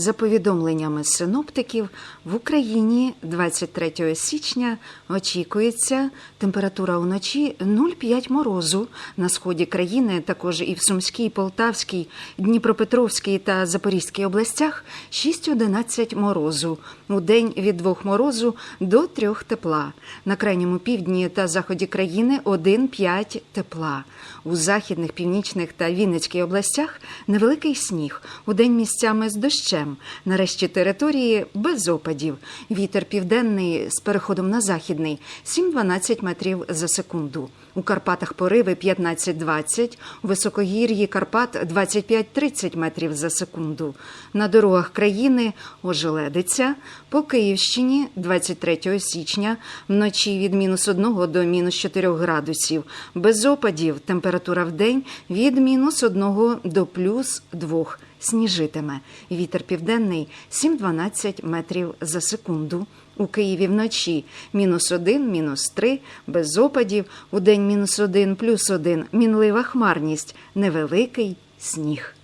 За повідомленнями синоптиків, в Україні 23 січня очікується температура уночі 0,5 морозу. На сході країни, також і в Сумській, Полтавській, Дніпропетровській та Запорізькій областях 6-11 морозу. У день від 2 морозу до 3 тепла. На крайньому півдні та заході країни 1-5 тепла. У західних, північних та Вінницькій областях невеликий сніг. У день місцями з дощем. Нарешті території без опадів. Вітер південний з переходом на західний 7-12 метрів за секунду. У Карпатах пориви 15-20, у високогір'ї Карпат 25-30 метрів за секунду. На дорогах країни ожеледиться. По Київщині 23 січня вночі від мінус 1 до мінус 4 градусів. Без опадів температура в день від мінус 1 до плюс 2 сніжитиме. Вітер південний 7-12 метрів за секунду. У Києві вночі мінус 1, мінус 3, без опадів, у день мінус 1, плюс 1, мінлива хмарність, невеликий сніг.